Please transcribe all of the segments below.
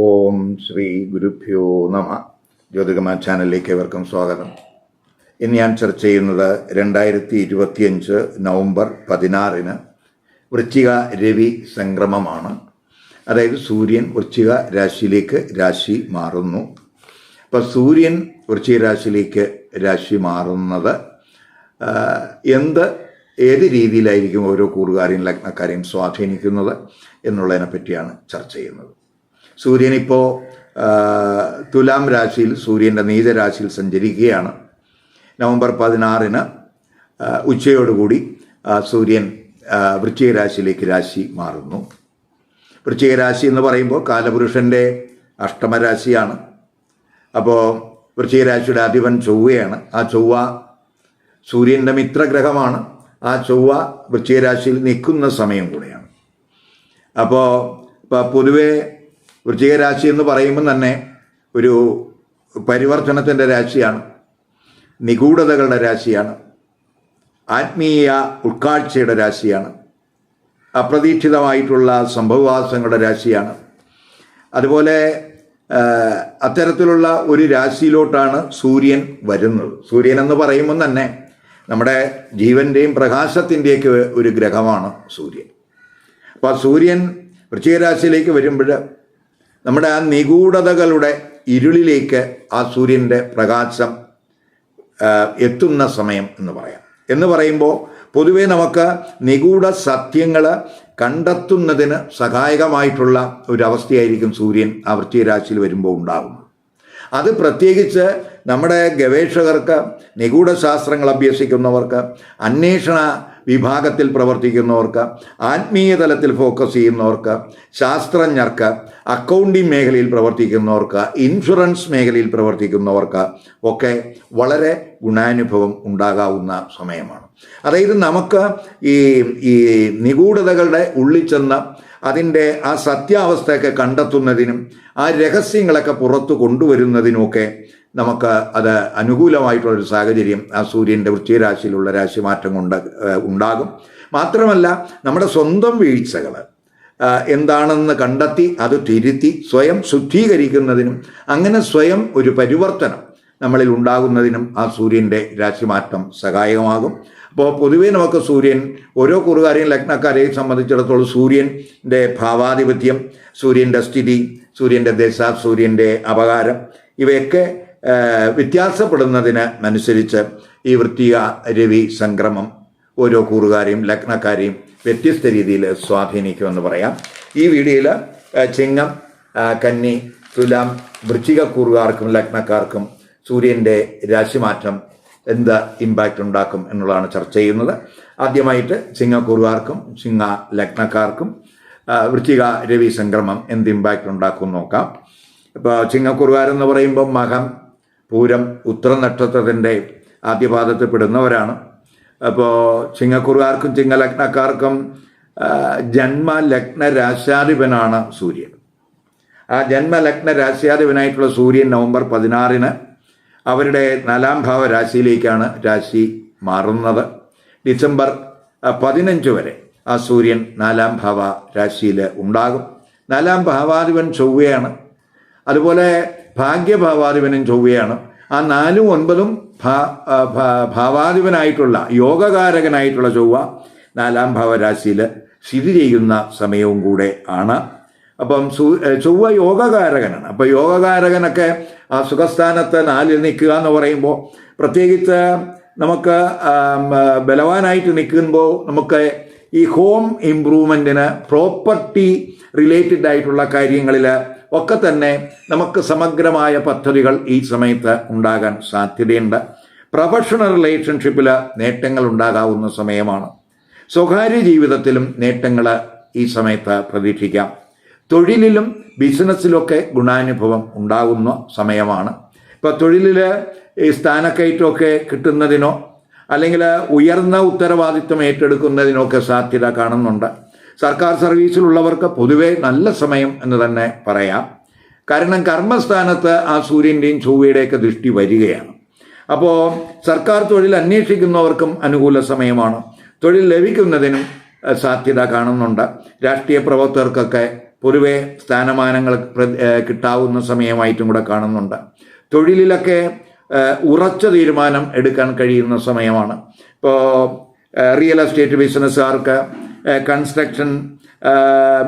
ഓം ശ്രീ ഗുരുഭ്യോ നമ. ജ്യോതികമ ചാനലിലേക്ക് ഏവർക്കും സ്വാഗതം. ഇന്ന് ഞാൻ ചർച്ച ചെയ്യുന്നത് രണ്ടായിരത്തി ഇരുപത്തിയഞ്ച് നവംബർ പതിനാറിന് വൃശ്ചിക രവി സംക്രമമാണ്. അതായത് സൂര്യൻ വൃശ്ചിക രാശിയിലേക്ക് രാശി മാറുന്നു. അപ്പോൾ സൂര്യൻ വൃശ്ചിക രാശിയിലേക്ക് രാശി മാറുന്നത് എന്ത് ഏത് രീതിയിലായിരിക്കും ഓരോ കൂറുകാരെയും ലഗ്നക്കാരെയും സ്വാധീനിക്കുന്നത് എന്നുള്ളതിനെ പറ്റിയാണ് ചർച്ച ചെയ്യുന്നത്. സൂര്യൻ ഇപ്പോൾ തുലാം രാശിയിൽ സൂര്യന്റെ നീചരാശിയിൽ സഞ്ചരിക്കുകയാണ്. നവംബർ പതിനാറിന് ഉച്ചയോടുകൂടി സൂര്യൻ വൃശ്ചികരാശിയിലേക്ക് വൃശ്ചിക രാശിയിലേക്ക് രാശി മാറുന്നു. വൃശ്ചിക രാശി എന്ന് പറയുമ്പോൾ കാലപുരുഷന്റെ അഷ്ടമരാശിയാണ്. അപ്പോൾ വൃശ്ചിക രാശിയുടെ അധിപൻ ചൊവ്വയാണ്. ആ ചൊവ്വ സൂര്യന്റെ മിത്രഗ്രഹമാണ്. ആ ചൊവ്വ വൃശ്ചിക രാശിയിൽ നിൽക്കുന്ന സമയം കൂടെയാണ്. അപ്പോൾ പൊതുവേ വൃശ്ചിക രാശി എന്ന് പറയുമ്പോൾ തന്നെ ഒരു പരിവർത്തനത്തിന്റെ രാശിയാണ്. നിഗൂഢതകളുടെ രാശിയാണ്. ആത്മീയ ഉൾക്കാഴ്ചയുടെ രാശിയാണ്. അപ്രതീക്ഷിതമായിട്ടുള്ള സംഭവവാസങ്ങളുടെ രാശിയാണ്. അതുപോലെ അത്തരത്തിലുള്ള ഒരു രാശിയിലോട്ടാണ് സൂര്യൻ വരുന്നത്. സൂര്യൻ എന്ന് പറയുമ്പോൾ തന്നെ നമ്മുടെ ജീവന്റെയും പ്രകാശത്തിന്റെയൊക്കെ ഒരു ഗ്രഹമാണ് സൂര്യൻ. അപ്പോൾ സൂര്യൻ വൃശ്ചിക രാശിയിലേക്ക് വരുമ്പോൾ നമ്മുടെ ആ നിഗൂഢതകളുടെ ഇരുളിലേക്ക് ആ സൂര്യന്റെ പ്രകാശം എത്തുന്ന സമയം എന്ന് പറയാം. എന്ന് പറയുമ്പോൾ പൊതുവേ നമുക്ക് നിഗൂഢ സത്യങ്ങൾ കണ്ടെത്തുന്നതിന് സഹായകമായിട്ടുള്ള ഒരവസ്ഥയായിരിക്കും സൂര്യൻ ആ രാശിയിൽ വരുമ്പോൾ ഉണ്ടാകുന്നത് അത് പ്രത്യേകിച്ച് നമ്മുടെ ഗവേഷകർക്ക് നിഗൂഢ ശാസ്ത്രങ്ങൾ അഭ്യസിക്കുന്നവർക്ക് അന്വേഷണ വിഭാഗത്തിൽ പ്രവർത്തിക്കുന്നവർക്ക് ആത്മീയ തലത്തിൽ ഫോക്കസ് ചെയ്യുന്നവർക്ക് ശാസ്ത്രജ്ഞർക്ക് അക്കൗണ്ടിംഗ് മേഖലയിൽ പ്രവർത്തിക്കുന്നവർക്ക് ഇൻഷുറൻസ് മേഖലയിൽ പ്രവർത്തിക്കുന്നവർക്ക് ഒക്കെ വളരെ ഗുണാനുഭവം ഉണ്ടാകാവുന്ന സമയമാണ്. അതായത് നമുക്ക് ഈ ഈ നിഗൂഢതകളുടെ ഉള്ളിൽ ചെന്ന് അതിന്റെ ആ സത്യാവസ്ഥയൊക്കെ കണ്ടെത്തുന്നതിനും ആ രഹസ്യങ്ങളൊക്കെ പുറത്തു കൊണ്ടുവരുന്നതിനുമൊക്കെ നമുക്ക് അത് അനുകൂലമായിട്ടുള്ളൊരു സാഹചര്യം ആ സൂര്യന്റെ വൃത്തിരാശിയിലുള്ള രാശിമാറ്റം കൊണ്ട് ഉണ്ടാകും. മാത്രമല്ല നമ്മുടെ സ്വന്തം വീഴ്ചകൾ എന്താണെന്ന് കണ്ടെത്തി അത് തിരുത്തി സ്വയം ശുദ്ധീകരിക്കുന്നതിനും അങ്ങനെ സ്വയം ഒരു പരിവർത്തനം നമ്മളിൽ ഉണ്ടാകുന്നതിനും ആ സൂര്യന്റെ രാശിമാറ്റം സഹായകമാകും. അപ്പോൾ പൊതുവേ നമുക്ക് സൂര്യൻ ഓരോ കുറുകാരെയും ലഗ്നക്കാരെയും സംബന്ധിച്ചിടത്തോളം സൂര്യന്റെ ഭാവാധിപത്യം സൂര്യന്റെ സ്ഥിതി സൂര്യന്റെ ദശ സൂര്യന്റെ അപകാരം ഇവയൊക്കെ ആ, വ്യത്യാസപ്പെടുന്നതിന് ഈ വൃത്തിക രവി സംക്രമം ഓരോ കൂറുകാരെയും ലഗ്നക്കാരെയും വ്യത്യസ്ത രീതിയിൽ സ്വാധീനിക്കുമെന്ന് പറയാം. ഈ വീഡിയോയിൽ ചിങ്ങം കന്നി തുലാം വൃശ്ചിക കൂറുകാർക്കും ലഗ്നക്കാർക്കും സൂര്യന്റെ രാശിമാറ്റം എന്ത് ഇമ്പാക്റ്റ് ഉണ്ടാക്കും എന്നുള്ളതാണ് ചർച്ച ചെയ്യുന്നത്. ആദ്യമായിട്ട് ചിങ്ങക്കൂറുകാർക്കും ചിങ്ങ ലഗ്നക്കാർക്കും വൃശ്ചിക രവി സംക്രമം എന്ത് ഇമ്പാക്റ്റ് ഉണ്ടാക്കും നോക്കാം. ഇപ്പോൾ ചിങ്ങക്കുറുകാരെന്ന് പറയുമ്പോൾ മകം പൂരം ഉത്തര നക്ഷത്രത്തിന്റെ ആദ്യപാദത്തിൽ പെടുന്നവരാണ്. അപ്പോൾ ചിങ്ങക്കുറുകാർക്കും ചിങ്ങലഗ്നക്കാർക്കും ജന്മ ലഗ്ന രാശാധിപനാണ് സൂര്യൻ. ആ ജന്മലഗ്ന രാശിയാധിപനായിട്ടുള്ള സൂര്യൻ നവംബർ പതിനാറിന് അവരുടെ നാലാം ഭാവ രാശിയിലേക്കാണ് രാശി മാറുന്നത്. ഡിസംബർ പതിനഞ്ച് വരെ ആ സൂര്യൻ നാലാം ഭാവ രാശിയിൽ ഉണ്ടാകും. നാലാം ഭാവാധിപൻ ചൊവ്വയാണ്. അതുപോലെ ഭാഗ്യഭാവാധിപനും ചൊവ്വയാണ്. ആ നാലും ഒൻപതും ഭാവാധിപനായിട്ടുള്ള യോഗകാരകനായിട്ടുള്ള ചൊവ്വ നാലാം ഭാവരാശിയിൽ സ്ഥിതി ചെയ്യുന്ന സമയവും കൂടെ ആണ്. അപ്പം ചൊവ്വ യോഗകാരകനാണ്. അപ്പോൾ യോഗകാരകനൊക്കെ ആ സുഖസ്ഥാനത്ത് നാലിൽ നിൽക്കുക എന്ന് പറയുമ്പോൾ പ്രത്യേകിച്ച് നമുക്ക് ബലവാനായിട്ട് നിൽക്കുമ്പോൾ നമുക്ക് ഈ ഹോം ഇമ്പ്രൂവ്മെന്റിന് പ്രോപ്പർട്ടി റിലേറ്റഡ് ആയിട്ടുള്ള കാര്യങ്ങളിൽ ഒക്കെ തന്നെ നമുക്ക് സമഗ്രമായ പദ്ധതികൾ ഈ സമയത്ത് ഉണ്ടാകാൻ സാധ്യതയുണ്ട്. പ്രൊഫഷണൽ റിലേഷൻഷിപ്പിൽ നേട്ടങ്ങൾ ഉണ്ടാകാവുന്ന സമയമാണ്. സ്വകാര്യ ജീവിതത്തിലും നേട്ടങ്ങൾ ഈ സമയത്ത് പ്രതീക്ഷിക്കാം. തൊഴിലിലും ബിസിനസ്സിലൊക്കെ ഗുണാനുഭവം ഉണ്ടാകുന്ന സമയമാണ്. ഇപ്പോൾ തൊഴിലിൽ ഈ സ്ഥാനക്കയറ്റമൊക്കെ കിട്ടുന്നതിനോ അല്ലെങ്കിൽ ഉയർന്ന ഉത്തരവാദിത്വം ഏറ്റെടുക്കുന്നതിനൊക്കെ സാധ്യത കാണുന്നുണ്ട്. സർക്കാർ സർവീസിലുള്ളവർക്ക് പൊതുവെ നല്ല സമയം എന്ന് തന്നെ പറയാം. കാരണം കർമ്മസ്ഥാനത്ത് ആ സൂര്യന്റെയും ചൊവ്വയുടെയൊക്കെ ദൃഷ്ടി വരികയാണ്. അപ്പോൾ സർക്കാർ തൊഴിൽ അന്വേഷിക്കുന്നവർക്കും അനുകൂല സമയമാണ്. തൊഴിൽ ലഭിക്കുന്നതിനും സാധ്യത കാണുന്നുണ്ട്. രാഷ്ട്രീയ പ്രവർത്തകർക്കൊക്കെ പൊതുവെ സ്ഥാനമാനങ്ങൾ കിട്ടാവുന്ന സമയമായിട്ടും കൂടെ കാണുന്നുണ്ട്. തൊഴിലിലൊക്കെ ഉറച്ച തീരുമാനം എടുക്കാൻ കഴിയുന്ന സമയമാണ്. ഇപ്പോൾ റിയൽ എസ്റ്റേറ്റ് ബിസിനസ്സുകാർക്ക് കൺസ്ട്രക്ഷൻ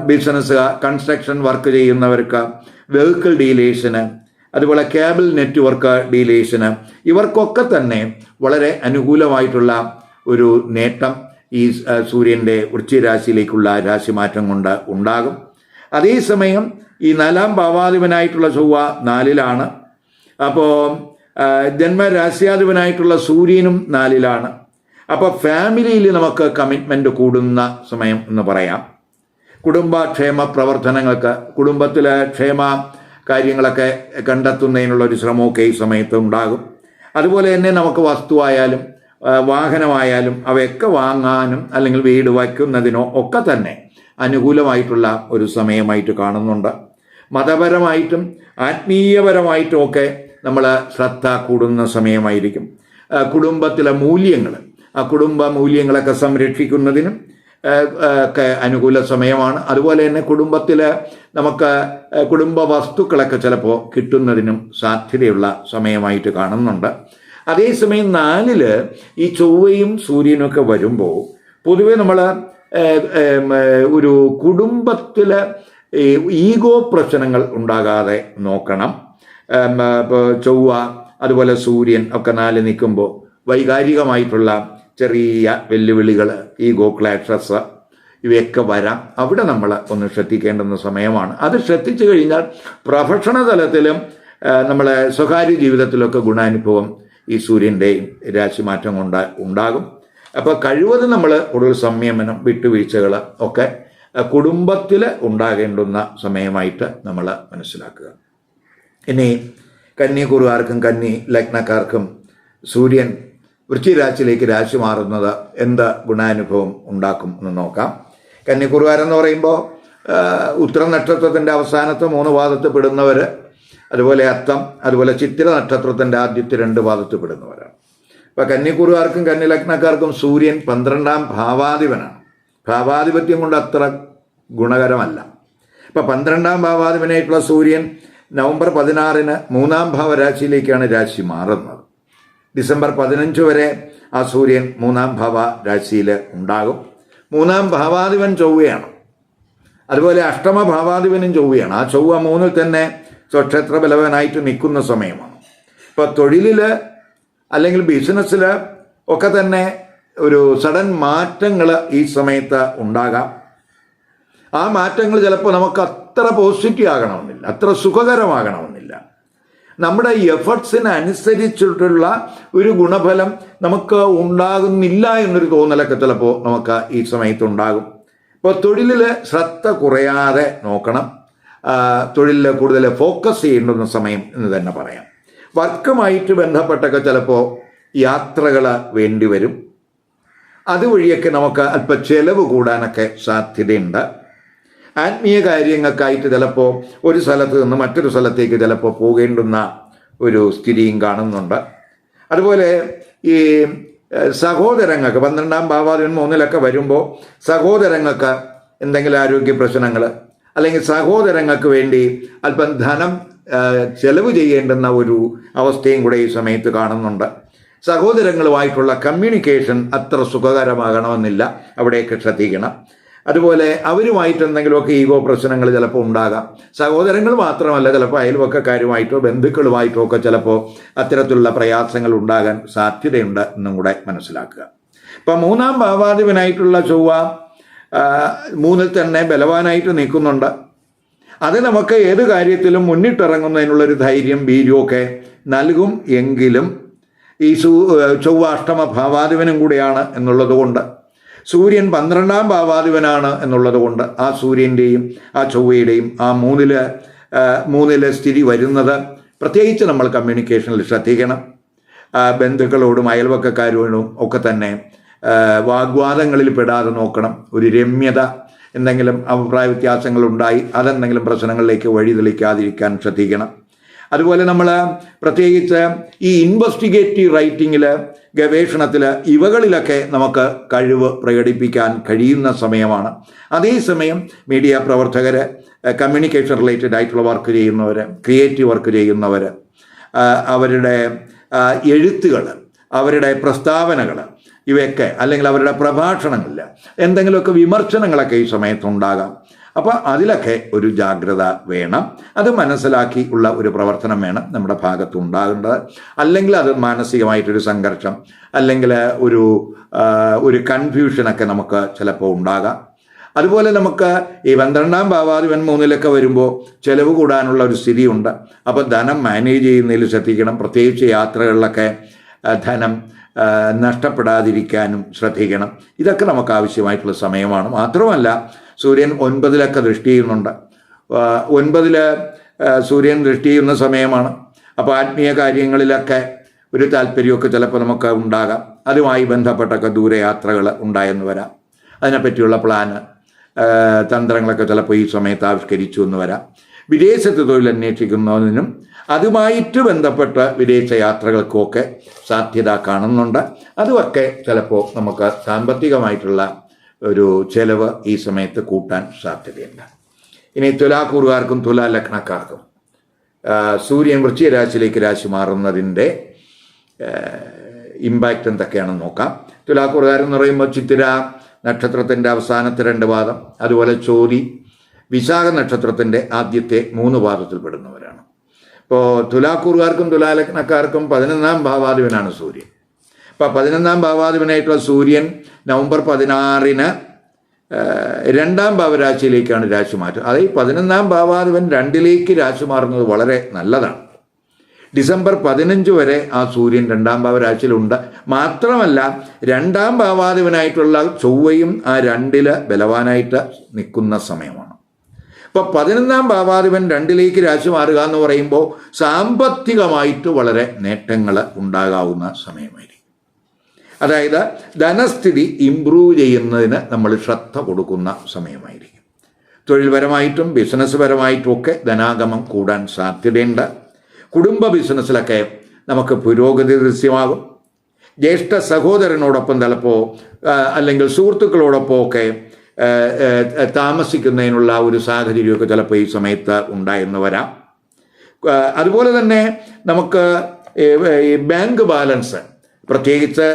ബിസിനസ് കൺസ്ട്രക്ഷൻ വർക്ക് ചെയ്യുന്നവർക്ക് വെഹിക്കിൾ ഡീലേഴ്സിന് അതുപോലെ കേബിൾ നെറ്റ്വർക്ക് ഡീലേഴ്സിന് ഇവർക്കൊക്കെ തന്നെ വളരെ അനുകൂലമായിട്ടുള്ള ഒരു നേട്ടം ഈ സൂര്യന്റെ വൃശ്ചിരാശിയിലേക്കുള്ള രാശിമാറ്റം കൊണ്ട് ഉണ്ടാകും. അതേസമയം ഈ നാലാം ഭാവാധിപനായിട്ടുള്ള ചൊവ്വ നാലിലാണ്. അപ്പോൾ ജന്മരാശ്യാധിപനായിട്ടുള്ള സൂര്യനും നാലിലാണ്. അപ്പോൾ ഫാമിലിയിൽ നമുക്ക് കമ്മിറ്റ്മെന്റ് കൂടുന്ന സമയം എന്ന് പറയാം. കുടുംബക്ഷേമ പ്രവർത്തനങ്ങൾക്ക് കുടുംബത്തിലെ ക്ഷേമ കാര്യങ്ങളൊക്കെ കണ്ടെത്തുന്നതിനുള്ള ഒരു ശ്രമമൊക്കെ ഈ സമയത്ത് ഉണ്ടാകും. അതുപോലെ തന്നെ നമുക്ക് വസ്തുവായാലും വാഹനമായാലും അവയൊക്കെ വാങ്ങാനും അല്ലെങ്കിൽ വീട് വയ്ക്കുന്നതിനോ ഒക്കെ തന്നെ അനുകൂലമായിട്ടുള്ള ഒരു സമയമായിട്ട് കാണുന്നുണ്ട്. മതപരമായിട്ടും ആത്മീയപരമായിട്ടും ഒക്കെ നമ്മൾ ശ്രദ്ധ കൂടുന്ന സമയമായിരിക്കും. കുടുംബത്തിലെ മൂല്യങ്ങൾ ആ കുടുംബ മൂല്യങ്ങളൊക്കെ സംരക്ഷിക്കുന്നതിനും അനുകൂല സമയമാണ്. അതുപോലെ തന്നെ കുടുംബത്തിൽ നമുക്ക് കുടുംബ വസ്തുക്കളൊക്കെ ചിലപ്പോൾ കിട്ടുന്നതിനും സാധ്യതയുള്ള സമയമായിട്ട് കാണുന്നുണ്ട്. അതേസമയം നാലിൽ ഈ ചൊവ്വയും സൂര്യനൊക്കെ വരുമ്പോൾ പൊതുവെ നമ്മൾ ഒരു കുടുംബത്തിൽ ഈഗോ പ്രശ്നങ്ങൾ ഉണ്ടാകാതെ നോക്കണം. ചൊവ്വ അതുപോലെ സൂര്യൻ ഒക്കെ നാല് നിൽക്കുമ്പോൾ വൈകാരികമായിട്ടുള്ള ചെറിയ വെല്ലുവിളികൾ ഈ ഗോക്ലാക്ഷസ് ഇവയൊക്കെ വരാം. അവിടെ നമ്മൾ ഒന്ന് ശ്രദ്ധിക്കേണ്ടുന്ന സമയമാണ്. അത് ശ്രദ്ധിച്ചു കഴിഞ്ഞാൽ പ്രൊഫഷണൽ തലത്തിലും നമ്മളെ സ്വകാര്യ ജീവിതത്തിലൊക്കെ ഗുണാനുഭവം ഈ സൂര്യന്റെയും രാശിമാറ്റം കൊണ്ട് ഉണ്ടാകും. അപ്പോൾ കഴിവതും നമ്മൾ കൂടുതൽ സംയമനം വിട്ടുവീഴ്ചകൾ ഒക്കെ കുടുംബത്തിൽ ഉണ്ടാകേണ്ടുന്ന സമയമായിട്ട് നമ്മൾ മനസ്സിലാക്കുക. ഇനി കന്നിക്കുറുകാർക്കും കന്നി ലഗ്നക്കാർക്കും സൂര്യൻ വൃശ്ചിരാശിയിലേക്ക് രാശി മാറുന്നത് എന്ത് ഗുണാനുഭവം ഉണ്ടാക്കും എന്ന് നോക്കാം. കന്നിക്കുറുകാരെന്ന് പറയുമ്പോൾ ഉത്തര നക്ഷത്രത്തിന്റെ അവസാനത്തെ മൂന്ന് പാദത്തിൽ പെടുന്നവർ അതുപോലെ അത്തം അതുപോലെ ചിത്തിര നക്ഷത്രത്തിന്റെ ആദ്യത്തെ രണ്ട് പാദത്തിൽ പെടുന്നവരാണ്. അപ്പോൾ കന്നി ലഗ്നക്കാർക്കും സൂര്യൻ പന്ത്രണ്ടാം ഭാവാധിപനാണ്. ഭാവാധിപത്യം കൊണ്ട് അത്ര ഗുണകരമല്ല. ഇപ്പം പന്ത്രണ്ടാം ഭാവാധിപനായിട്ടുള്ള സൂര്യൻ നവംബർ പതിനാറിന് മൂന്നാം ഭാവരാശിയിലേക്കാണ് രാശി മാറുന്നത്. ഡിസംബർ പതിനഞ്ച് വരെ ആ സൂര്യൻ മൂന്നാം ഭാവ രാശിയിൽ ഉണ്ടാകും. മൂന്നാം ഭാവാധിപൻ ചൊവ്വയാണ്. അതുപോലെ അഷ്ടമ ഭാവാധിപനും ചൊവ്വയാണ്. ആ ചൊവ്വ മൂന്നിൽ തന്നെ സ്വക്ഷേത്ര ബലവനായിട്ട് നിൽക്കുന്ന സമയമാണ്. ഇപ്പോൾ തൊഴിലിൽ അല്ലെങ്കിൽ ബിസിനസ്സിൽ ഒക്കെ തന്നെ ഒരു സഡൻ മാറ്റങ്ങൾ ഈ സമയത്ത് ഉണ്ടാകാം. ആ മാറ്റങ്ങൾ ചിലപ്പോൾ നമുക്ക് അത്ര പോസിറ്റീവ് ആകണമെന്നില്ല അത്ര സുഖകരമാകണമെന്നില്ല. നമ്മുടെ എഫർട്സിന് അനുസരിച്ചിട്ടുള്ള ഒരു ഗുണഫലം നമുക്ക് ഉണ്ടാകുന്നില്ല എന്നൊരു തോന്നലൊക്കെ ചിലപ്പോൾ നമുക്ക് ഈ സമയത്ത് ഉണ്ടാകും ഇപ്പോൾ തൊഴിലിൽ ശ്രദ്ധ കുറയാതെ നോക്കണം. തൊഴിലിൽ കൂടുതൽ ഫോക്കസ് ചെയ്യേണ്ടുന്ന സമയം എന്ന് തന്നെ പറയാം. വർക്കുമായിട്ട് ബന്ധപ്പെട്ടൊക്കെ ചിലപ്പോൾ യാത്രകൾ വേണ്ടി വരും അതുവഴിയൊക്കെ നമുക്ക് അല്പ ചെലവ് കൂടാനൊക്കെ സാധ്യതയുണ്ട്. ആത്മീയ കാര്യങ്ങൾക്കായിട്ട് ചിലപ്പോൾ ഒരു സ്ഥലത്ത് നിന്ന് മറ്റൊരു സ്ഥലത്തേക്ക് ചിലപ്പോൾ പോകേണ്ടുന്ന ഒരു സ്ഥിതിയും കാണുന്നുണ്ട്. അതുപോലെ ഈ സഹോദരങ്ങൾക്ക് പന്ത്രണ്ടാം ഭാവാദിവൻ മൂന്നിലൊക്കെ വരുമ്പോൾ സഹോദരങ്ങൾക്ക് എന്തെങ്കിലും ആരോഗ്യ പ്രശ്നങ്ങൾ അല്ലെങ്കിൽ സഹോദരങ്ങൾക്ക് വേണ്ടി അല്പം ധനം ചെലവ് ചെയ്യേണ്ടുന്ന ഒരു അവസ്ഥയും കൂടെ ഈ സമയത്ത് കാണുന്നുണ്ട്. സഹോദരങ്ങളുമായിട്ടുള്ള കമ്മ്യൂണിക്കേഷൻ അത്ര സുഖകരമാകണമെന്നില്ല. അവിടെയൊക്കെ ശ്രദ്ധിക്കണം. അതുപോലെ അവരുമായിട്ട് എന്തെങ്കിലുമൊക്കെ ഈഗോ പ്രശ്നങ്ങൾ ചിലപ്പോൾ ഉണ്ടാകാം. സഹോദരങ്ങൾ മാത്രമല്ല ചിലപ്പോൾ അയൽവക്കക്കാരുമായിട്ടോ ബന്ധുക്കളുമായിട്ടോ ഒക്കെ ചിലപ്പോൾ അത്തരത്തിലുള്ള പ്രയാസങ്ങൾ ഉണ്ടാകാൻ സാധ്യതയുണ്ട് എന്നും കൂടെ മനസ്സിലാക്കുക. ഇപ്പം മൂന്നാം ഭാവാധിപനായിട്ടുള്ള ചൊവ്വ മൂന്നിൽ തന്നെ ബലവാനായിട്ട് നിൽക്കുന്നുണ്ട്. അത് നമുക്ക് ഏത് കാര്യത്തിലും മുന്നിട്ടിറങ്ങുന്നതിനുള്ളൊരു ധൈര്യം വീര്യമൊക്കെ നൽകും എങ്കിലും ഈ ചൊവ്വ അഷ്ടമ ഭാവാധിപനും കൂടിയാണ് എന്നുള്ളത് കൊണ്ട്. സൂര്യൻ പന്ത്രണ്ടാം ഭാവാധിപനാണ് എന്നുള്ളത് കൊണ്ട് ആ സൂര്യന്റെയും ആ ചൊവ്വയുടെയും ആ മൂന്നിൽ മൂന്നിലെ സ്ഥിതി വരുന്നത് പ്രത്യേകിച്ച് നമ്മൾ കമ്മ്യൂണിക്കേഷനിൽ ശ്രദ്ധിക്കണം. ബന്ധുക്കളോടും അയൽവക്കക്കാരോടും ഒക്കെ തന്നെ വാഗ്വാദങ്ങളിൽ പെടാതെ നോക്കണം. ഒരു രമ്യത എന്തെങ്കിലും അഭിപ്രായ വ്യത്യാസങ്ങളുണ്ടായി അതെന്തെങ്കിലും പ്രശ്നങ്ങളിലേക്ക് വഴി തെളിക്കാതിരിക്കാൻ ശ്രദ്ധിക്കണം. അതുപോലെ നമ്മൾ പ്രത്യേകിച്ച് ഈ ഇൻവെസ്റ്റിഗേറ്റീവ് റൈറ്റിങ്ങിൽ ഗവേഷണത്തിൽ ഇവകളിലൊക്കെ നമുക്ക് കഴിവ് പ്രകടിപ്പിക്കാൻ കഴിയുന്ന സമയമാണ്. അതേസമയം മീഡിയ പ്രവർത്തകർ കമ്മ്യൂണിക്കേഷൻ റിലേറ്റഡ് ആയിട്ടുള്ള വർക്ക് ചെയ്യുന്നവർ ക്രിയേറ്റീവ് വർക്ക് ചെയ്യുന്നവർ അവരുടെ എഴുത്തുകൾ അവരുടെ പ്രസ്താവനകൾ ഇവയൊക്കെ അല്ലെങ്കിൽ അവരുടെ പ്രഭാഷണങ്ങളിൽ എന്തെങ്കിലുമൊക്കെ വിമർശനങ്ങളൊക്കെ ഈ സമയത്തുണ്ടാകാം. അപ്പോൾ അതിലൊക്കെ ഒരു ജാഗ്രത വേണം. അത് മനസ്സിലാക്കി ഉള്ള ഒരു പ്രവർത്തനം വേണം നമ്മുടെ ഭാഗത്ത് ഉണ്ടാകേണ്ടത് അല്ലെങ്കിൽ അത് മാനസികമായിട്ടൊരു സംഘർഷം അല്ലെങ്കിൽ ഒരു ഒരു കൺഫ്യൂഷനൊക്കെ നമുക്ക് ചിലപ്പോൾ ഉണ്ടാകാം. അതുപോലെ നമുക്ക് ഈ പന്ത്രണ്ടാം ഭാവാധിപൻ മൂന്നിലൊക്കെ വരുമ്പോൾ ചെലവ് കൂടാനുള്ള ഒരു സ്ഥിതിയുണ്ട്. അപ്പോൾ ധനം മാനേജ് ചെയ്യുന്നതിൽ ശ്രദ്ധിക്കണം. പ്രത്യേകിച്ച് യാത്രകളിലൊക്കെ ധനം നഷ്ടപ്പെടാതിരിക്കാനും ശ്രദ്ധിക്കണം. ഇതൊക്കെ നമുക്ക് ആവശ്യമായിട്ടുള്ള സമയമാണ്. മാത്രമല്ല സൂര്യൻ ഒൻപതിലൊക്കെ ദൃഷ്ടി ചെയ്യുന്നുണ്ട്. ഒൻപതിൽ സൂര്യൻ ദൃഷ്ടി ചെയ്യുന്ന സമയമാണ്. അപ്പോൾ ആത്മീയ കാര്യങ്ങളിലൊക്കെ ഒരു താല്പര്യമൊക്കെ ചിലപ്പോൾ നമുക്ക് ഉണ്ടാകാം. അതുമായി ബന്ധപ്പെട്ടൊക്കെ ദൂരയാത്രകൾ ഉണ്ടായെന്ന് വരാം. അതിനെപ്പറ്റിയുള്ള പ്ലാന് തന്ത്രങ്ങളൊക്കെ ചിലപ്പോൾ ഈ സമയത്ത് ആവിഷ്കരിച്ചു എന്ന് വരാം. വിദേശത്ത് തൊഴിൽ അന്വേഷിക്കുന്നതിനും അതുമായിട്ട് ബന്ധപ്പെട്ട വിദേശ യാത്രകൾക്കുമൊക്കെ സാധ്യത കാണുന്നുണ്ട്. അതുമൊക്കെ ചിലപ്പോൾ നമുക്ക് സാമ്പത്തികമായിട്ടുള്ള ഒരു ചെലവ് ഈ സമയത്ത് കൂട്ടാൻ സാധ്യതയുണ്ട്. ഇനി തുലാക്കൂറുകാർക്കും തുലാ ലഗ്നക്കാർക്കും സൂര്യൻ വൃശ്ചിക രാശിയിലേക്ക് രാശി മാറുന്നതിന്റെ ഇമ്പാക്റ്റ് എന്തൊക്കെയാണെന്ന് നോക്കാം. തുലാക്കൂറുകാരെന്ന് പറയുമ്പോൾ ചിത്തിര നക്ഷത്രത്തിന്റെ അവസാനത്തെ രണ്ട് പാദം അതുപോലെ ചോതി വിശാഖ നക്ഷത്രത്തിന്റെ ആദ്യത്തെ മൂന്ന് പാദത്തിൽ പെടുന്നവരാണ്. ഇപ്പോൾ തുലാക്കൂറുകാർക്കും തുലാലഗ്നക്കാർക്കും പതിനൊന്നാം ഭാവാധിപനാണ് സൂര്യൻ. അപ്പോൾ പതിനൊന്നാം ഭാവാധിപനായിട്ടുള്ള സൂര്യൻ നവംബർ പതിനാറിന് രണ്ടാം ഭാവരാശിയിലേക്കാണ് രാശി മാറ്റം. അതായത് പതിനൊന്നാം ഭാവാധിപൻ രണ്ടിലേക്ക് രാശി മാറുന്നത് വളരെ നല്ലതാണ്. ഡിസംബർ പതിനഞ്ച് വരെ ആ സൂര്യൻ രണ്ടാം ഭാവരാശിയിലുണ്ട്. മാത്രമല്ല രണ്ടാം ഭാവാധിപനായിട്ടുള്ള ചൊവ്വയും ആ രണ്ടിൽ ബലവാനായിട്ട് നിൽക്കുന്ന സമയമാണ്. ഇപ്പൊ പതിനൊന്നാം ഭാവാധിപൻ രണ്ടിലേക്ക് രാശി മാറുക എന്ന് പറയുമ്പോൾ സാമ്പത്തികമായിട്ട് വളരെ നേട്ടങ്ങൾ ഉണ്ടാകാവുന്ന സമയമായിരിക്കും. അതായത് ധനസ്ഥിതി ഇംപ്രൂവ് ചെയ്യുന്നതിന് നമ്മൾ ശ്രദ്ധ കൊടുക്കുന്ന സമയമായിരിക്കും. തൊഴിൽപരമായിട്ടും ബിസിനസ് പരമായിട്ടും ഒക്കെ ധനാഗമം കൂടാൻ സാധ്യതയുണ്ട്. കുടുംബ ബിസിനസ്സിലൊക്കെ നമുക്ക് പുരോഗതി ദൃശ്യമാകും. ജ്യേഷ്ഠ സഹോദരനോടൊപ്പം ചിലപ്പോൾ അല്ലെങ്കിൽ സുഹൃത്തുക്കളോടൊപ്പം ഒക്കെ താമസിക്കുന്നതിനുള്ള ഒരു സാഹചര്യമൊക്കെ ചിലപ്പോൾ ഈ സമയത്ത് ഉണ്ടായെന്ന് വരാം. അതുപോലെ തന്നെ നമുക്ക് ബാങ്ക് ബാലൻസ് പ്രത്യേകിച്ച്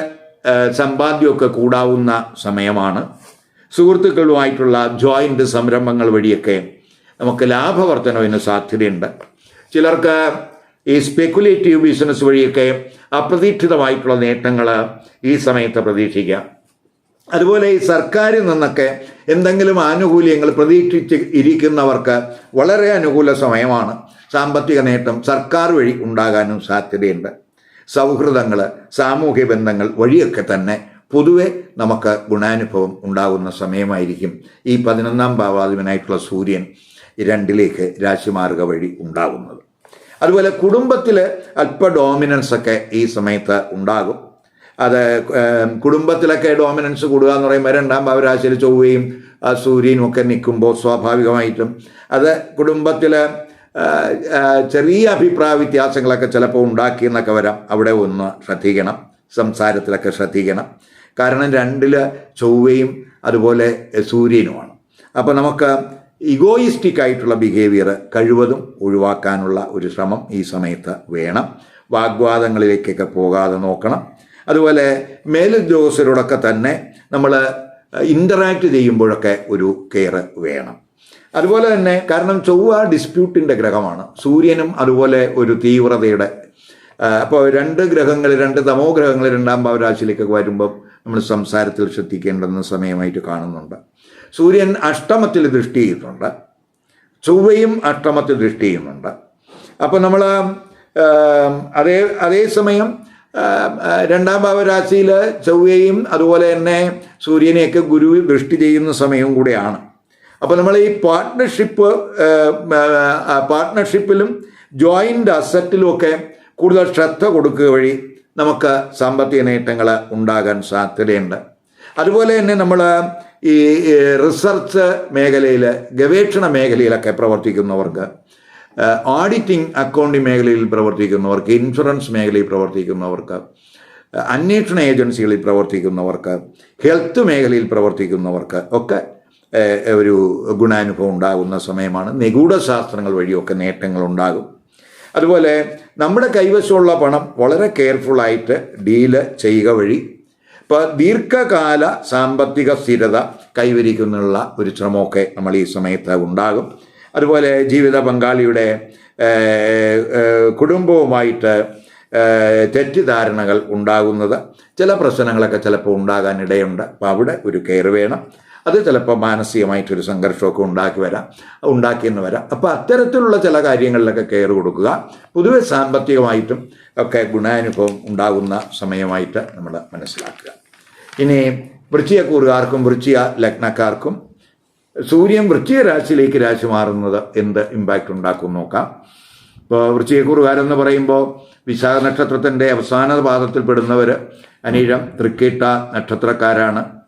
സമ്പാദ്യമൊക്കെ കൂടാവുന്ന സമയമാണ്. സുഹൃത്തുക്കളുമായിട്ടുള്ള ജോയിന്റ് സംരംഭങ്ങൾ വഴിയൊക്കെ നമുക്ക് ലാഭവർദ്ധനവിന് സാധ്യതയുണ്ട്. ചിലർക്ക് ഈ സ്പെക്കുലേറ്റീവ് ബിസിനസ് വഴിയൊക്കെ അപ്രതീക്ഷിതമായിട്ടുള്ള നേട്ടങ്ങൾ ഈ സമയത്ത് പ്രതീക്ഷിക്കാം അതുപോലെ ഈ സർക്കാരിൽ നിന്നൊക്കെ എന്തെങ്കിലും ആനുകൂല്യങ്ങൾ പ്രതീക്ഷിച്ച് ഇരിക്കുന്നവർക്ക് വളരെ അനുകൂല സമയമാണ്. സാമ്പത്തിക നേട്ടം സർക്കാർ വഴി ഉണ്ടാകാനും സാധ്യതയുണ്ട്. സൗഹൃദങ്ങൾ സാമൂഹ്യ ബന്ധങ്ങൾ വഴിയൊക്കെ തന്നെ പൊതുവെ നമുക്ക് ഗുണാനുഭവം ഉണ്ടാകുന്ന സമയമായിരിക്കും. ഈ പതിനൊന്നാം ഭാവാധിപനായിട്ടുള്ള സൂര്യൻ രണ്ടിലേക്ക് രാശിമാർഗ വഴി ഉണ്ടാകുന്നത്. അതുപോലെ കുടുംബത്തിൽ അല്പ ഡോമിനൻസ് ഒക്കെ ഈ സമയത്ത് ഉണ്ടാകും. അത് കുടുംബത്തിലൊക്കെ ഡോമിനൻസ് കൂടുക എന്ന് പറയുമ്പോൾ രണ്ടാം ഭാവരാശിയിൽ ചൊവ്വയും സൂര്യനും ഒക്കെ നിൽക്കുമ്പോൾ സ്വാഭാവികമായിട്ടും അത് കുടുംബത്തിൽ ചെറിയ അഭിപ്രായ വ്യത്യാസങ്ങളൊക്കെ ചിലപ്പോൾ ഉണ്ടാക്കിയെന്നൊക്കെ വരാം. അവിടെ ഒന്ന് ശ്രദ്ധിക്കണം. സംസാരത്തിലൊക്കെ ശ്രദ്ധിക്കണം. കാരണം രണ്ടിൽ ചൊവ്വയും അതുപോലെ സൂര്യനുമാണ്. അപ്പോൾ നമുക്ക് ഇഗോയിസ്റ്റിക് ആയിട്ടുള്ള ബിഹേവിയർ കഴിവതും ഒഴിവാക്കാനുള്ള ഒരു ശ്രമം ഈ സമയത്ത് വേണം. വാഗ്വാദങ്ങളിലേക്കൊക്കെ പോകാതെ നോക്കണം. അതുപോലെ മേലുദ്യോഗസ്ഥരോടൊക്കെ തന്നെ നമ്മൾ ഇന്ററാക്റ്റ് ചെയ്യുമ്പോഴൊക്കെ ഒരു കെയർ വേണം. അതുപോലെ തന്നെ കാരണം ചൊവ്വ ഡിസ്പ്യൂട്ടിന്റെ ഗ്രഹമാണ്. സൂര്യനും അതുപോലെ ഒരു തീവ്രതയുടെ അപ്പോൾ രണ്ട് ഗ്രഹങ്ങൾ രണ്ട് തമോ ഗ്രഹങ്ങൾ രണ്ടാം ഭാവരാശിയിലേക്കൊക്കെ വരുമ്പോൾ നമ്മൾ സംസാരത്തിൽ ശ്രദ്ധിക്കേണ്ടെന്ന സമയമായിട്ട് കാണുന്നുണ്ട്. സൂര്യൻ അഷ്ടമത്തിൽ ദൃഷ്ടി ചെയ്യുന്നുണ്ട് ചൊവ്വയും അഷ്ടമത്തിൽ ദൃഷ്ടി ചെയ്യുന്നുണ്ട്. അപ്പോൾ നമ്മൾ അതേ അതേസമയം രണ്ടാം ഭാവരാശിയിൽ ചൊവ്വയും അതുപോലെ തന്നെ സൂര്യനെയൊക്കെ ഗുരു ദൃഷ്ടി ചെയ്യുന്ന സമയവും കൂടെയാണ്. അപ്പോൾ നമ്മൾ ഈ പാർട്ട്ണർഷിപ്പ് പാർട്ട്ണർഷിപ്പിലും ജോയിന്റ് അസറ്റിലും ഒക്കെ കൂടുതൽ ശ്രദ്ധ കൊടുക്കുക വഴി നമുക്ക് സാമ്പത്തിക നേട്ടങ്ങൾ ഉണ്ടാകാൻ സാധ്യതയുണ്ട്. അതുപോലെ തന്നെ നമ്മൾ ഈ റിസർച്ച് മേഖലയിൽ ഗവേഷണ മേഖലയിലൊക്കെ പ്രവർത്തിക്കുന്നവർക്ക് ഓഡിറ്റിംഗ് അക്കൗണ്ടിംഗ് മേഖലയിൽ പ്രവർത്തിക്കുന്നവർക്ക് ഇൻഷുറൻസ് മേഖലയിൽ പ്രവർത്തിക്കുന്നവർക്ക് അന്വേഷണ ഏജൻസികളിൽ പ്രവർത്തിക്കുന്നവർക്ക് ഹെൽത്ത് മേഖലയിൽ പ്രവർത്തിക്കുന്നവർക്ക് ഒക്കെ ഒരു ഗുണാനുഭവം ഉണ്ടാകുന്ന സമയമാണ്. നിഗൂഢ ശാസ്ത്രങ്ങൾ വഴിയൊക്കെ നേട്ടങ്ങൾ ഉണ്ടാകും അതുപോലെ നമ്മുടെ കൈവശമുള്ള പണം വളരെ കെയർഫുള്ളായിട്ട് ഡീൽ ചെയ്യുക വഴി ഇപ്പോൾ ദീർഘകാല സാമ്പത്തിക സ്ഥിരത കൈവരിക്കുന്നുള്ള ഒരു ശ്രമമൊക്കെ നമ്മൾ ഈ സമയത്ത് ഉണ്ടാകും. അതുപോലെ ജീവിത പങ്കാളിയുടെ കുടുംബവുമായിട്ട് തെറ്റിദ്ധാരണകൾ ഉണ്ടാകുന്നത് ചില പ്രശ്നങ്ങളൊക്കെ ചിലപ്പോൾ ഉണ്ടാകാൻ ഇടയുണ്ട്. അപ്പോൾ അവിടെ ഒരു കെയർ വേണം. അത് ചിലപ്പോൾ മാനസികമായിട്ടൊരു സംഘർഷമൊക്കെ ഉണ്ടാക്കി വരാം ഉണ്ടാക്കിയെന്ന് വരാം. അപ്പോൾ അത്തരത്തിലുള്ള ചില കാര്യങ്ങളിലൊക്കെ കെയർ കൊടുക്കുക. പൊതുവെ സാമ്പത്തികമായിട്ടും ഒക്കെ ഗുണാനുഭവം ഉണ്ടാകുന്ന സമയമായിട്ട് നമ്മൾ മനസ്സിലാക്കുക. ഇനി വൃശ്ചികക്കൂറുകാർക്കും വൃശ്ചിക ലഗ്നക്കാർക്കും സൂര്യൻ വൃശ്ചിക രാശിയിലേക്ക് രാശി മാറുന്നത് എന്ത് ഇമ്പാക്റ്റ് ഉണ്ടാക്കും നോക്കാം. ഇപ്പോൾ വൃശ്ചികക്കൂറുകാരെന്ന് പറയുമ്പോൾ വിശാഖ നക്ഷത്രത്തിന്റെ അവസാന പാദത്തിൽപ്പെടുന്നവർ അനീഴം തൃക്കേട്ട നക്ഷത്രക്കാരാണ്.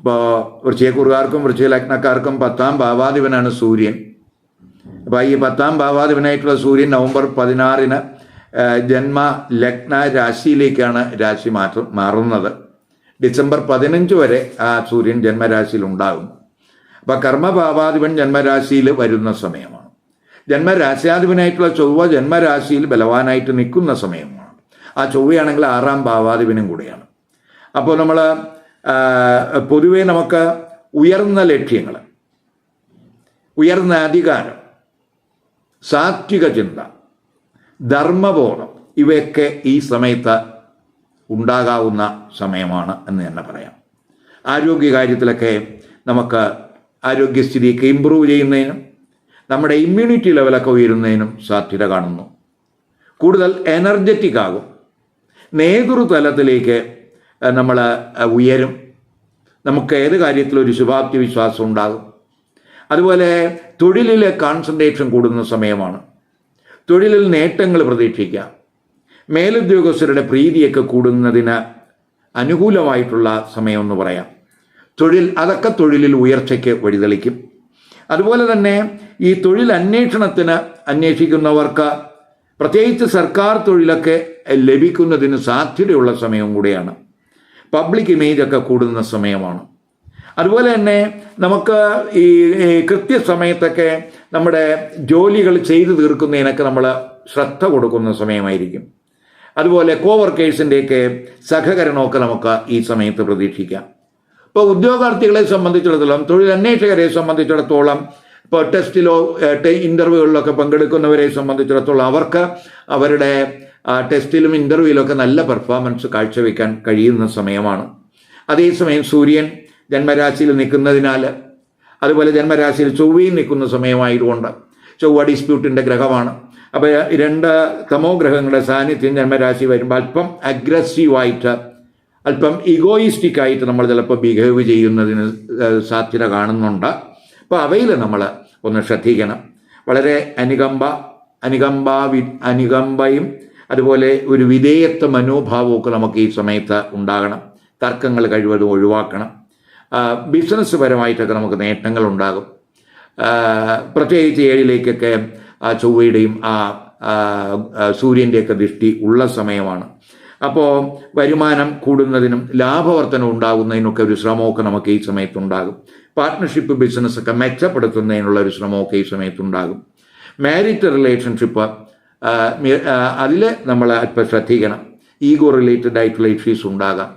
ഇപ്പോൾ വൃശ്ചികക്കൂറുകാർക്കും വൃശ്ചിക ലഗ്നക്കാർക്കും പത്താം ഭാവാധിപനാണ് സൂര്യൻ. അപ്പോൾ ഈ പത്താം ഭാവാധിപനായിട്ടുള്ള സൂര്യൻ നവംബർ പതിനാറിന് ജന്മ ലഗ്ന രാശിയിലേക്കാണ് രാശി മാറ്റം മാറുന്നത്. ഡിസംബർ പതിനഞ്ച് വരെ ആ സൂര്യൻ ജന്മരാശിയിൽ ഉണ്ടാകും. അപ്പോൾ കർമ്മഭാവാധിപൻ ജന്മരാശിയിൽ വരുന്ന സമയമാണ്. ജന്മരാശ്യാധിപനായിട്ടുള്ള ചൊവ്വ ജന്മരാശിയിൽ ബലവാനായിട്ട് നിൽക്കുന്ന സമയമാണ്. ആ ചൊവ്വയാണെങ്കിൽ ആറാം ഭാവാധിപനും കൂടിയാണ്. അപ്പോൾ നമ്മൾ പൊതുവേ നമുക്ക് ഉയർന്ന ലക്ഷ്യങ്ങൾ ഉയർന്ന അധികാരം സാത്വിക ചിന്ത ധർമ്മബോധം ഇവയൊക്കെ ഈ സമയത്ത് ഉണ്ടാകാവുന്ന സമയമാണ് എന്ന് തന്നെ പറയാം. ആരോഗ്യകാര്യത്തിലൊക്കെ നമുക്ക് ആരോഗ്യസ്ഥിതിയൊക്കെ ഇമ്പ്രൂവ് ചെയ്യുന്നതിനും നമ്മുടെ ഇമ്മ്യൂണിറ്റി ലെവലൊക്കെ ഉയരുന്നതിനും സാധ്യത കാണുന്നു. കൂടുതൽ എനർജറ്റിക് ആകും. നേതൃതലത്തിലേക്ക് നമ്മൾ ഉയരും. നമുക്ക് ഏത് കാര്യത്തിലും ഒരു ശുഭാപ്തി വിശ്വാസം ഉണ്ടാകും. അതുപോലെ തൊഴിലിലെ കോൺസെൻട്രേഷൻ കൂടുന്ന സമയമാണ്. തൊഴിലിൽ നേട്ടങ്ങൾ പ്രതീക്ഷിക്കാം. മേലുദ്യോഗസ്ഥരുടെ പ്രീതിയൊക്കെ കൂടുന്നതിന് അനുകൂലമായിട്ടുള്ള സമയമെന്ന് പറയാം. തൊഴിൽ അതൊക്കെ തൊഴിലിൽ ഉയർച്ചയ്ക്ക് വഴിതെളിക്കും. അതുപോലെ തന്നെ ഈ തൊഴിൽ അന്വേഷണത്തിന് അന്വേഷിക്കുന്നവർക്ക് പ്രത്യേകിച്ച് സർക്കാർ തൊഴിലൊക്കെ ലഭിക്കുന്നതിന് സാധ്യതയുള്ള സമയവും കൂടിയാണ്. പബ്ലിക് ഇമേജ് ഒക്കെ കൂടുന്ന സമയമാണ്. അതുപോലെ തന്നെ നമുക്ക് ഈ കൃത്യസമയത്തൊക്കെ നമ്മുടെ ജോലികൾ ചെയ്തു തീർക്കുന്നതിനൊക്കെ നമ്മൾ ശ്രദ്ധ കൊടുക്കുന്ന സമയമായിരിക്കും. അതുപോലെ കോവർക്കേഴ്സിന്റെയൊക്കെ സഹകരണമൊക്കെ നമുക്ക് ഈ സമയത്ത് പ്രതീക്ഷിക്കാം. ഇപ്പോൾ ഉദ്യോഗാർത്ഥികളെ സംബന്ധിച്ചിടത്തോളം തൊഴിലന്വേഷകരെ സംബന്ധിച്ചിടത്തോളം ഇപ്പോൾ ടെസ്റ്റിലോ ഇന്റർവ്യൂകളിലൊക്കെ പങ്കെടുക്കുന്നവരെ സംബന്ധിച്ചിടത്തോളം അവർക്ക് അവരുടെ ടെസ്റ്റിലും ഇന്റർവ്യൂവിലൊക്കെ നല്ല പെർഫോമൻസ് കാഴ്ചവെക്കാൻ കഴിയുന്ന സമയമാണ്. അതേസമയം സൂര്യൻ ജന്മരാശിയിൽ നിൽക്കുന്നതിനാൽ അതുപോലെ ജന്മരാശിയിൽ ചൊവ്വയും നിൽക്കുന്ന സമയമായതുകൊണ്ട് ചൊവ്വ ഡിസ്പ്യൂട്ടിന്റെ ഗ്രഹമാണ്. അപ്പോൾ രണ്ട് തമോ ഗ്രഹങ്ങളുടെ സാന്നിധ്യം ജന്മരാശി വരുമ്പോൾ അല്പം അഗ്രസീവായിട്ട് അല്പം ഇഗോയിസ്റ്റിക്കായിട്ട് നമ്മൾ ചിലപ്പോൾ ബിഹേവ് ചെയ്യുന്നതിന് സാധ്യത കാണുന്നുണ്ട്. അപ്പോൾ അവയിൽ നമ്മൾ ഒന്ന് ശ്രദ്ധിക്കണം. വളരെ അനുകമ്പ അനുകമ്പ വി അനുകമ്പയും അതുപോലെ ഒരു വിധേയത്വ മനോഭാവമൊക്കെ നമുക്ക് ഈ സമയത്ത് ഉണ്ടാകണം. തർക്കങ്ങൾ കഴിവതും ഒഴിവാക്കണം. ബിസിനസ് പരമായിട്ടൊക്കെ നമുക്ക് നേട്ടങ്ങൾ ഉണ്ടാകും. പ്രത്യേകിച്ച് ഏഴിലേക്കൊക്കെ ആ ചൊവ്വയുടെയും ആ, സൂര്യന്റെയൊക്കെ ദൃഷ്ടി ഉള്ള സമയമാണ്. അപ്പോൾ വരുമാനം കൂടുന്നതിനും ലാഭവർത്തനം ഉണ്ടാകുന്നതിനൊക്കെ ഒരു ശ്രമമൊക്കെ നമുക്ക് ഈ സമയത്തുണ്ടാകും പാർട്ട്ണർഷിപ്പ് ബിസിനസ്സൊക്കെ മെച്ചപ്പെടുത്തുന്നതിനുള്ള ഒരു ശ്രമമൊക്കെ ഈ സമയത്തുണ്ടാകും മാരിറ്റ് റിലേഷൻഷിപ്പ് അതിൽ നമ്മൾ അല്പം ശ്രദ്ധിക്കണം. ഈഗോ റിലേറ്റഡ് ആയിട്ടുള്ള ഇഷ്യൂസ് ഉണ്ടാകാം.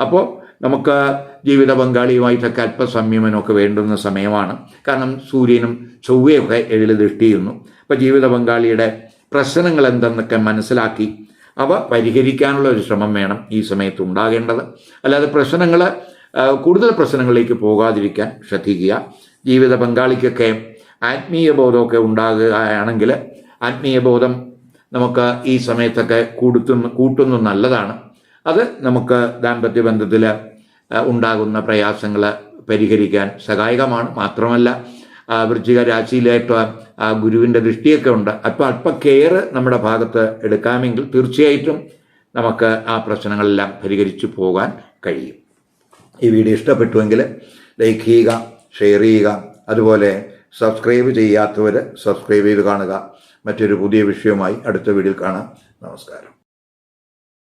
അപ്പോൾ നമുക്ക് ജീവിത പങ്കാളിയുമായിട്ടൊക്കെ അല്പ സംയമനമൊക്കെ വേണ്ടുന്ന സമയമാണ്. കാരണം സൂര്യനും ചൊവ്വയൊക്കെ എഴിൽ ദൃഷ്ടിയുന്നു. അപ്പോൾ ജീവിത പങ്കാളിയുടെ പ്രശ്നങ്ങൾ എന്തെന്നൊക്കെ മനസ്സിലാക്കി അവ പരിഹരിക്കാനുള്ള ഒരു ശ്രമം വേണം ഈ സമയത്ത് ഉണ്ടാകേണ്ടത്. അല്ലാതെ പ്രശ്നങ്ങൾ കൂടുതൽ പ്രശ്നങ്ങളിലേക്ക് പോകാതിരിക്കാൻ ശ്രദ്ധിക്കുക. ജീവിത പങ്കാളിക്കൊക്കെ ആത്മീയ ബോധമൊക്കെ ഉണ്ടാകുകയാണെങ്കിൽ ആത്മീയ ബോധം നമുക്ക് ഈ സമയത്തൊക്കെ കൂടുത്തുന്ന കൂട്ടുന്നു നല്ലതാണ്. അത് നമുക്ക് ദാമ്പത്യ ബന്ധത്തിൽ ഉണ്ടാകുന്ന പ്രയാസങ്ങൾ പരിഹരിക്കാൻ സഹായകമാണ്. മാത്രമല്ല വൃശ്ചിക രാശിയിലേറ്റ ആ ഗുരുവിന്റെ ദൃഷ്ടിയൊക്കെ ഉണ്ട്. അപ്പം അല്പ കെയർ നമ്മുടെ ഭാഗത്ത് എടുക്കാമെങ്കിൽ തീർച്ചയായിട്ടും നമുക്ക് ആ പ്രശ്നങ്ങളെല്ലാം പരിഹരിച്ചു പോകാൻ കഴിയും. ഈ വീഡിയോ ഇഷ്ടപ്പെട്ടുവെങ്കിൽ ലൈക്ക് ചെയ്യുക ഷെയർ ചെയ്യുക. അതുപോലെ സബ്സ്ക്രൈബ് ചെയ്യാത്തവർ സബ്സ്ക്രൈബ് ചെയ്ത് കാണുക. മറ്റൊരു പുതിയ വിഷയവുമായി അടുത്ത വീഡിയോയിൽ കാണാം. നമസ്കാരം.